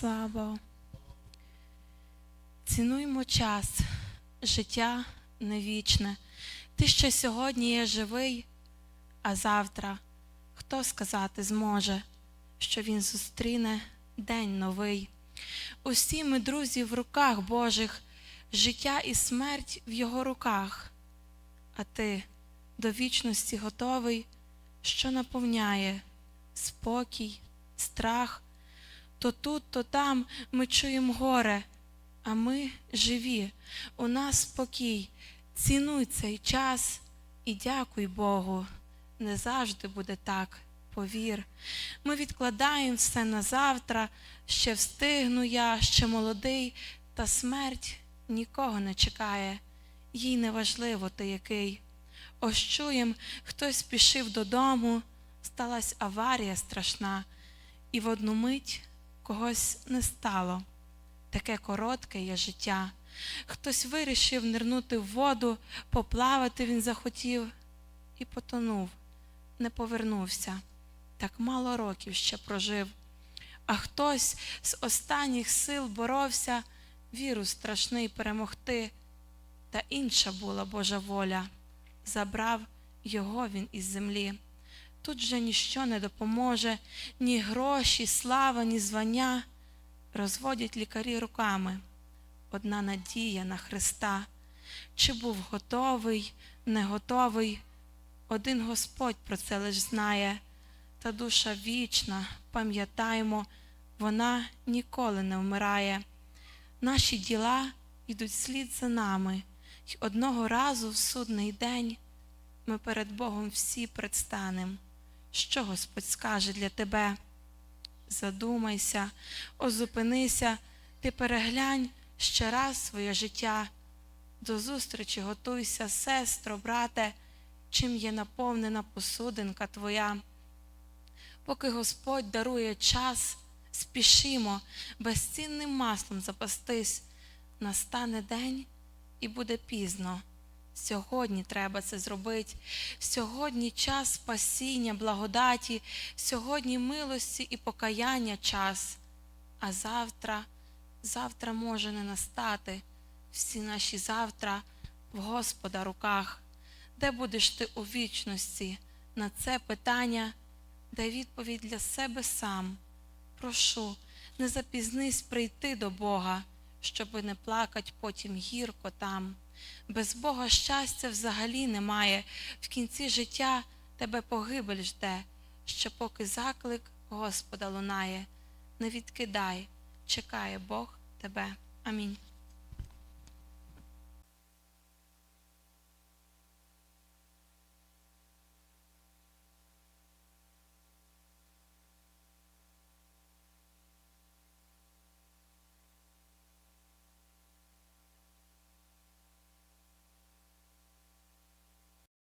Слава. Цінуймо час, життя не вічне. Ти ще сьогодні є живий, а завтра хто сказати зможе, що він зустріне день новий. Усі ми, друзі, в руках Божих, життя і смерть в його руках, а ти до вічності готовий, що наповняє спокій, страх. То тут, то там ми чуємо горе, а ми живі, у нас спокій. Цінуй цей час і дякуй Богу. Не завжди буде так, повір. Ми відкладаємо все на завтра, ще встигну я, ще молодий, та смерть нікого не чекає, їй не важливо ти який. Ось чуєм, хтось спішив додому, сталася аварія страшна, і в одну мить когось не стало. Таке коротке є життя. Хтось вирішив нирнути в воду, поплавати він захотів і потонув, не повернувся. Так мало років ще прожив. А хтось з останніх сил боровся вірус страшний перемогти, та інша була Божа воля. Забрав його він із землі. Тут же ніщо не допоможе, ні гроші, слава, ні звання. Розводять лікарі руками. Одна надія на Христа. Чи був готовий, не готовий, один Господь про це лиш знає, та душа вічна, пам'ятаймо, вона ніколи не вмирає. Наші діла йдуть слід за нами, й одного разу в судний день ми перед Богом всі предстанем. Що Господь скаже для тебе? Задумайся, озупинися, ти переглянь ще раз своє життя. До зустрічі готуйся, сестро, брате, чим є наповнена посудинка твоя. Поки Господь дарує час, спішимо, безцінним маслом запастись. Настане день і буде пізно. Сьогодні треба це зробити. Сьогодні час спасіння, благодаті, сьогодні милості і покаяння час. А завтра, завтра може не настати. Всі наші завтра в Господа руках. Де будеш ти у вічності? На це питання дай відповідь для себе сам. Прошу, не запізнись прийти до Бога, щоби не плакать потім гірко там. Без Бога щастя взагалі немає. В кінці життя тебе погибель жде, ще поки заклик Господа лунає. Не відкидай, чекає Бог тебе. Амінь.